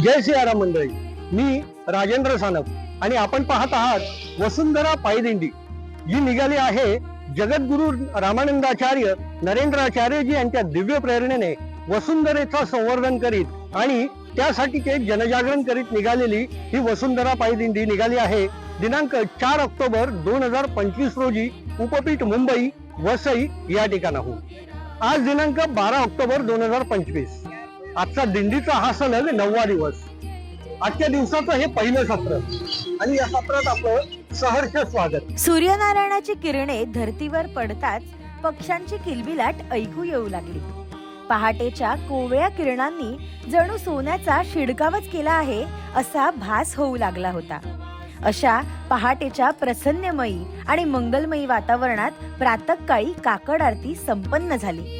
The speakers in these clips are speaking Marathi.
जय सियाराम मंडळी. मी राजेंद्र सानप आणि आपण पाहत आहात वसुंधरा पायदिंडी. जी निघाली आहे जगद्गुरु रामानंदाचार्य नरेंद्राचार्यजी यांच्या दिव्य प्रेरणेने वसुंधरेचा संवर्धन करीत आणि त्यासाठी ते जनजागरण करीत निघालेली ही वसुंधरा पायदिंडी निघाली आहे. दिनांक चार ऑक्टोबर दोन हजार पंचवीस रोजी उपपीठ मुंबई वसई या ठिकाणाहून. आज दिनांक बारा ऑक्टोबर दोन हजार पंचवीस. आजचा दिंडीचा हा सलग नववा दिवस. आजच्या दिवसाचं हे पहिलं सत्र. आणि या सत्रात आपलं सहर्ष स्वागत. सूर्यनारायणाची किरणे धर्तीवर पडताच पक्ष्यांची किलबिलाट ऐकू येऊ लागली. पहाटेच्या कोवळ्या किरणांनी जणू सोन्याचा शिडकावच केला आहे असा भास होऊ लागला होता. अशा पहाटेच्या प्रसन्नमयी आणि मंगलमयी वातावरणात प्रातकाळी काकड आरती संपन्न झाली.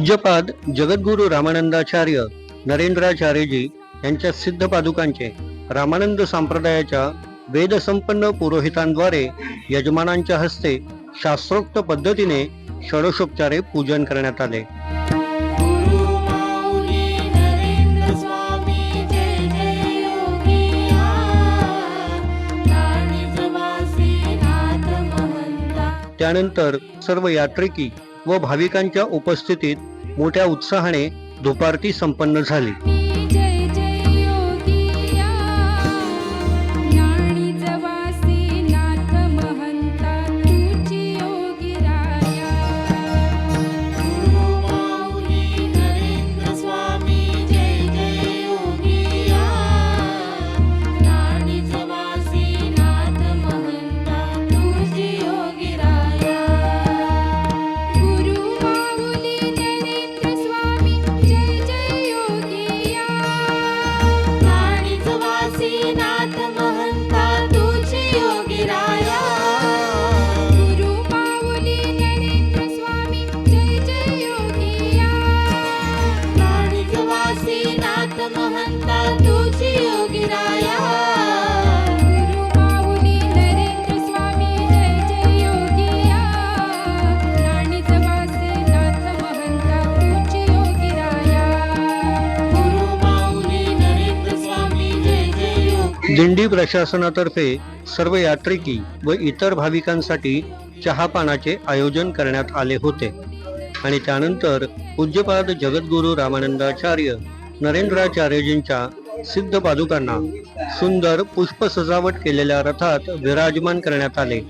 पूज्यपाद जगद्गुरु रामानंदाचार्य नरेंद्राचार्यजी यांच्या सिद्ध पादुकांचे रामानंद संप्रदायाच्या वेदसंपन्न पुरोहितांद्वारे यजमानांच्या हस्ते शास्त्रोक्त पद्धतीने षडोषोपचारे पूजन करण्यात आले. त्यानंतर सर्व यात्रिकी व भाविकांच्या उपस्थितीत मोठ्या उत्साहाने दुपारती संपन्न झाली. दिंडी प्रशासनातर्फे सर्व यात्रिकी व इतर भाविकांसाठी चहापानाचे आयोजन करण्यात आले होते. आणि त्यानंतर पूज्यपाद जगद्गुरू रामानंदाचार्य नरेंद्राचार्यजींच्या सिद्ध पादुकांना सुंदर पुष्प सजावट केलेल्या रथात विराजमान करण्यात आले.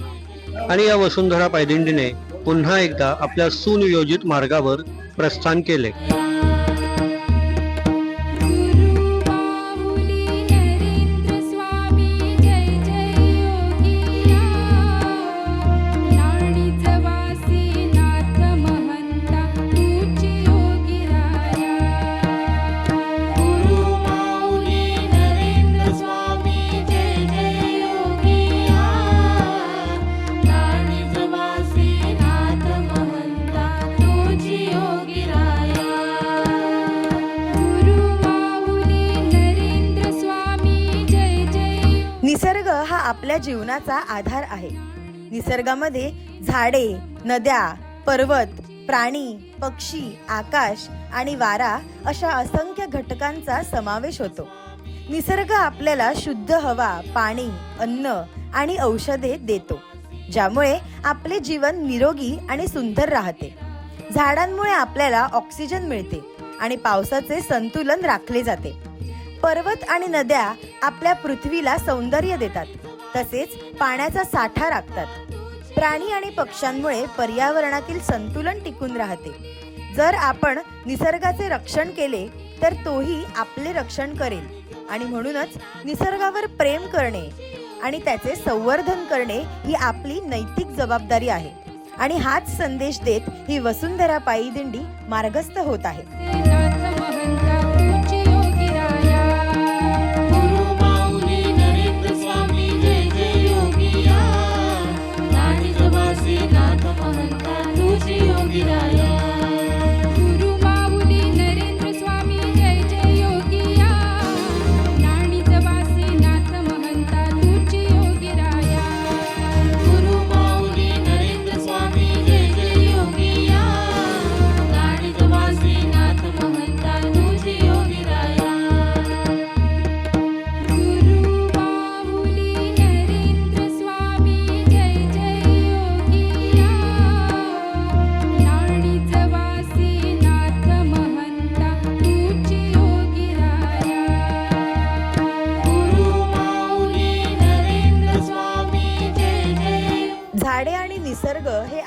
आणि या वसुंधरा पायदिंडीने पुन्हा एकदा आपल्या सुनियोजित मार्गावर प्रस्थान केले. जीवनाचा आधार आहे. निसर्गामध्ये झाडे नद्या पर्वत प्राणी पक्षी आकाश आणि वारा अशा असंख्य घटकांचा समावेश होतो. निसर्ग आपल्याला शुद्ध हवा पाणी अन्न आणि औषधे देतो ज्यामुळे आपले जीवन निरोगी आणि सुंदर राहते. झाडांमुळे आपल्याला ऑक्सिजन मिळते आणि पावसाचे संतुलन राखले जाते. पर्वत आणि नद्या आपल्या पृथ्वीला सौंदर्य देतात. तसेच पाण्याचा साठा राखतात. प्राणी आणि पक्ष्यांमुळे पर्यावरणातील संतुलन टिकून राहते. जर आपण निसर्गाचे रक्षण केले तर तोही आपले रक्षण करेल. आणि म्हणूनच निसर्गावर प्रेम करणे आणि त्याचे संवर्धन करणे ही आपली नैतिक जबाबदारी आहे. आणि हाच संदेश देत ही वसुंधरा पायी दिंडी मार्गस्थ होत आहे.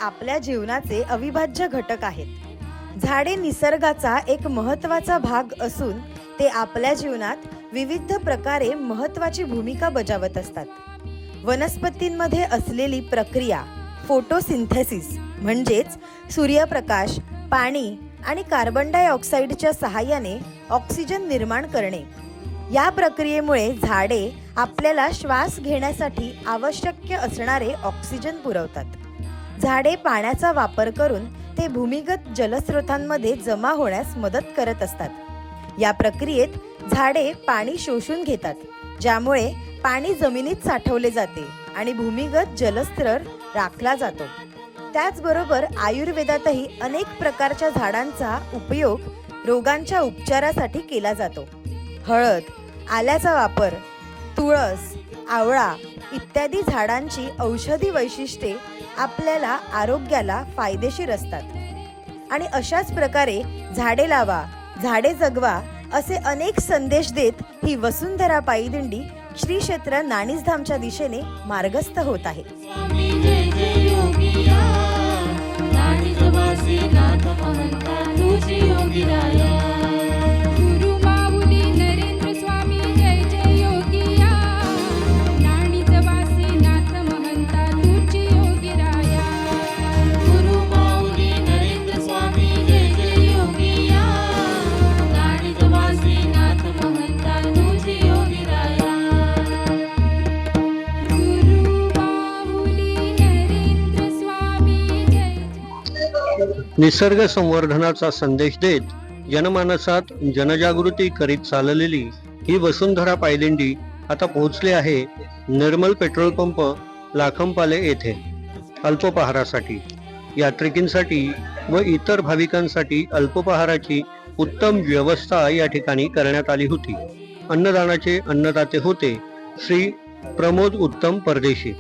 आपल्या जीवनाचे अविभाज्य घटक आहेत. झाडे निसर्गाचा एक महत्त्वाचा भाग असून ते आपल्या जीवनात विविध प्रकारे महत्वाची भूमिका बजावत असतात. वनस्पतींमध्ये असलेली प्रक्रिया फोटोसिंथेसिस म्हणजेच सूर्यप्रकाश पाणी आणि कार्बन डायऑक्साईडच्या सहाय्याने ऑक्सिजन निर्माण करणे. या प्रक्रियेमुळे झाडे आपल्याला श्वास घेण्यासाठी आवश्यक असणारे ऑक्सिजन पुरवतात. झाडे पाण्याचा वापर करून ते भूमिगत जलस्रोतांमध्ये जमा होण्यास मदत करत असतात. या प्रक्रियेत झाडे पाणी शोषून घेतात ज्यामुळे पाणी जमिनीत साठवले जाते आणि भूमिगत जलस्तर राखला जातो. त्याचबरोबर आयुर्वेदातही अनेक प्रकारच्या झाडांचा उपयोग रोगांच्या उपचारासाठी केला जातो. हळद आल्याचा वापर तुळस आवळा इत्यादी झाडांची औषधी वैशिष्ट्ये आपल्याला आरोग्याला फायदेशीर असतात. आणि अशाच प्रकारे झाडे लावा झाडे जगवा असे अनेक संदेश देत ही वसुंधरा पायदिंडी श्री क्षेत्र नाणीसधामच्या दिशेने मार्गस्थ होत आहे. योगी निसर्ग संवर्धनाचा संदेश देत जनमानसात जनजागृती करीत चाललेली ही वसुंधरा पायदिंडी आता पोहोचली आहे निर्मल पेट्रोल पंप लाखंपाले येथे. अल्पोपहारासाठी यात्रिकींसाठी व इतर भाविकांसाठी अल्पोपहाराची उत्तम व्यवस्था या ठिकाणी करण्यात आली होती. अन्नदानाचे अन्नदाते होते श्री प्रमोद उत्तम परदेशी.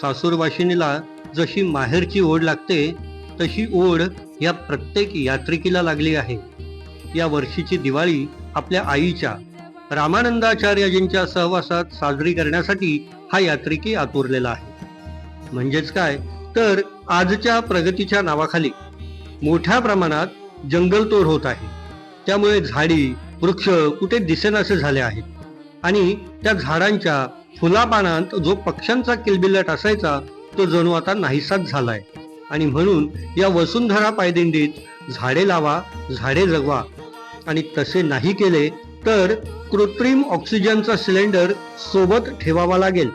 सासूरवाशिनीला जशी माहेरची ओढ लागते तशी ओढ या प्रत्येक यात्रिकीला लागली आहे. या वर्षीची दिवाळी आपल्या आईच्या रामानंदाचार्यजींच्या सहवासात साजरी करण्यासाठी हा यात्रिकी आतुरलेला आहे. म्हणजेच काय? तर आजच्या प्रगतीच्या नावाखाली मोठ्या प्रमाणात जंगलतोड होत आहे. त्यामुळे झाडी वृक्ष कुठे दिसेनासे झाले आहेत? आणि त्या झाडांच्या फुलापानांत जो पक्ष्यांचा किलबिलट असायचा तो जणू आता नाहीसाच झालाय. आणि म्हणून या वसुंधरा पायदिंडीत झाडे लावा झाडे जगवा. आणि तसे नाही केले तर कृत्रिम ऑक्सिजनचा सिलेंडर सोबत ठेवावा लागेल.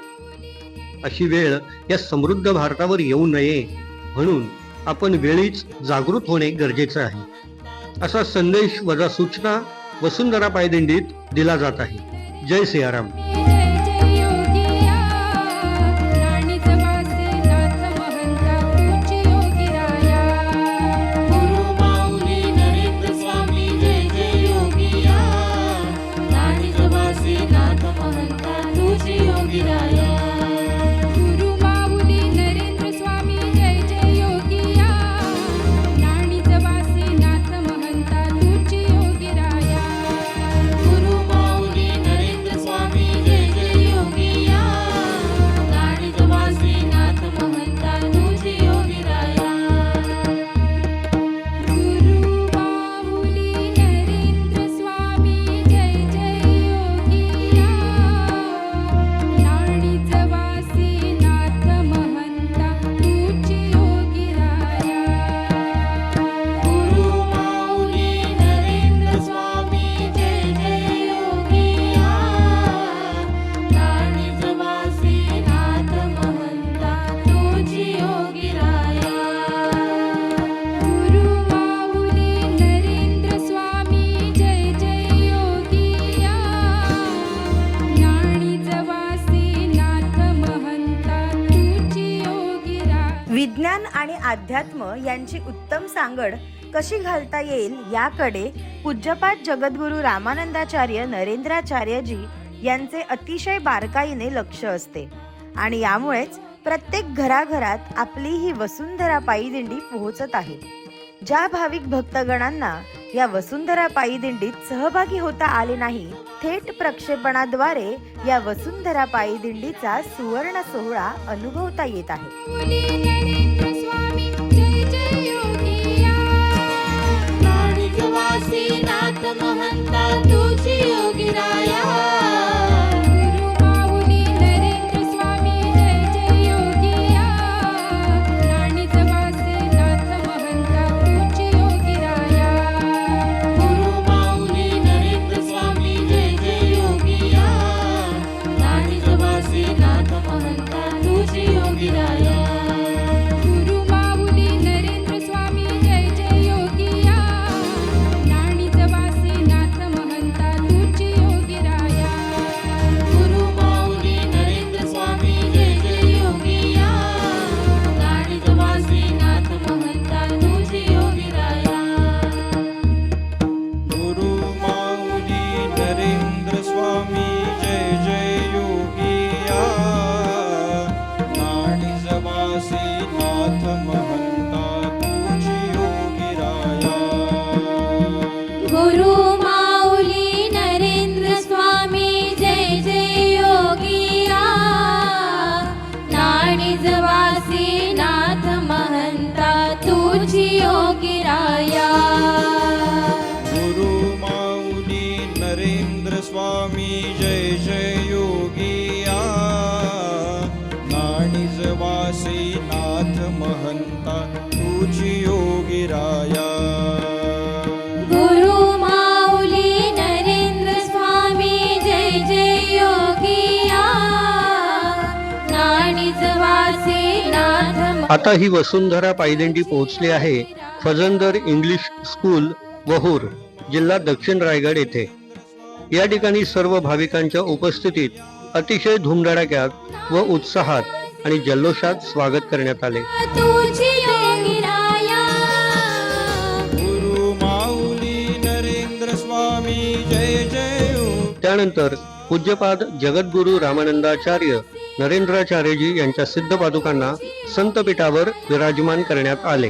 अशी वेळ या समृद्ध भारतावर येऊ नये. म्हणून आपण वेळीच जागृत होणे गरजेचे आहे. असा संदेश वजा सूचना वसुंधरा पायदिंडीत दिला जात आहे. जय सियाराम. विज्ञान आणि अध्यात्म यांची उत्तम सांगड कशी घालता येईल याकडे पूज्यपाठ जगद्गुरू रामानंदाचार्य नरेंद्राचार्यजी यांचे अतिशय बारकाईने लक्ष असते. आणि यामुळेच प्रत्येक घराघरात आपली ही वसुंधरा पायी दिंडी पोहोचत आहे. ज्या भाविक भक्तगणांना या वसुंधरा पायी दिंडीत सहभागी होता आले नाही थेट प्रक्षेपणाद्वारे या वसुंधरा पायी दिंडीचा सुवर्ण सोहळा अनुभवता येत आहे. नाथ महंता महंता तुझी योगी राया। गुरु माऊली नरेंद्र स्वामी जय जय योगिया आता ही वसुंधरा पायदिंडी पोहोचली आहे फजंदर इंग्लिश स्कूल वहूर जिल्हा दक्षिण रायगड येथे. या ठिकाणी सर्व भाविकांच्या उपस्थितीत अतिशय धुमधडाक्यात व उत्साहात आणि जल्लोषात स्वागत करण्यात आले. तुझी योगी राया गुरु माऊली नरेंद्र स्वामी जय जय. योगी त्यानंतर पूज्यपाद जगद्गुरु रामानंदाचार्य नरेंद्राचार्यजी यांच्या सिद्ध पादुकांना संतपीठावर विराजमान करण्यात आले.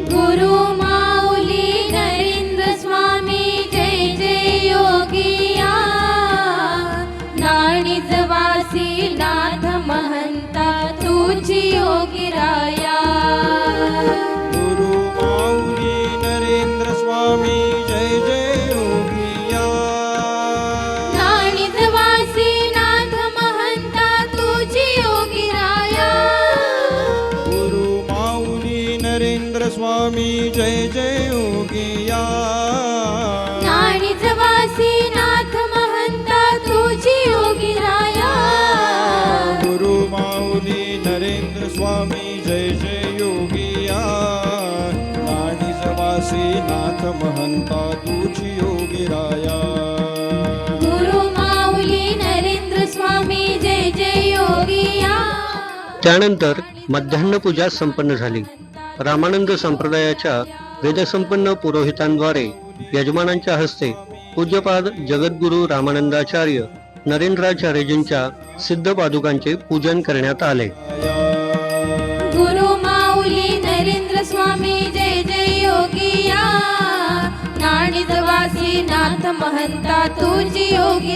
त्यानंतर मध्यान्ह पूजा संपन्न झाली. रामानंद संप्रदायाच्या वेदसंपन्न पुरोहितांद्वारे यजमानांच्या हस्ते पूज्यपाद जगद्गुरु रामानंदाचार्य नरेंद्राचार्यजींच्या सिद्ध पादुकांचे पूजन करण्यात आले. गुरु माऊली नरेंद्र स्वामी जय जय योगिया. नाथ महंता तुझी योगी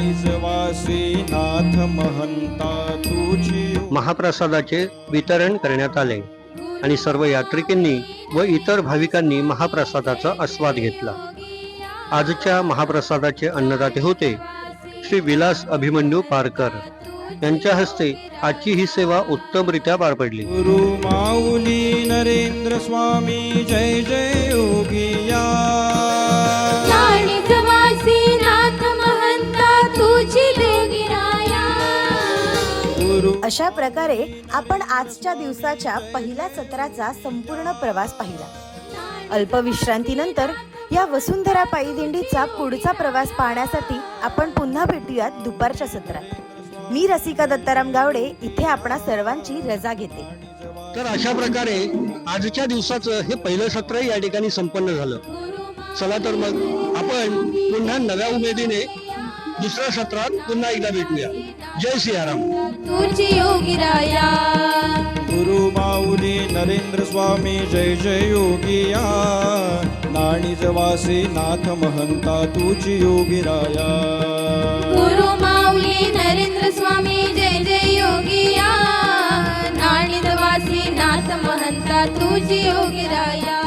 नाथ महंता तुझी महाप्रसादाचे वितरण करण्यात आले आणि सर्व यात्रिकांनी व इतर भाविकांनी महाप्रसादाचा आस्वाद घेतला. आजच्या महाप्रसादाचे अन्नदाते होते श्री विलास अभिमन्यू पारकर. यांच्या हस्ते आजची ही सेवा उत्तमरित्या पार पडली. गुरु माऊली नरेंद्र स्वामी जय जय योगिया अशा प्रकारे आपण आजच्या दिवसाच्या पहिल्या सत्राचा संपूर्ण प्रवास पाहिला. अल्प विश्रांतीनंतर या वसुंधरा पायी दिंडीचा पुढचा प्रवास पाहण्यासाठी आपण पुन्हा भेटूयात दुपारच्या सत्रात. मी रसिका दत्ताराम गावडे इथे आपणा सर्वांची रजा घेते. तर अशा प्रकारे आजच्या दिवसाचं हे पहिलं सत्र या ठिकाणी संपन्न झालं. चला तर मग आपण पुन्हा नव्या उमेदीने दुसऱ्या सत्रात पुन्हा एकदा भेटूया. जय सियाराम. तुझी योगिराया गुरु माऊली नरेंद्र स्वामी जय जय योगिया नाणीजवासी नाथ महंता तुझी योगिराया गुरु माऊली नरेंद्र स्वामी जय जय योगिया नाणिदवासी नाथ महंता तुझी योगिराया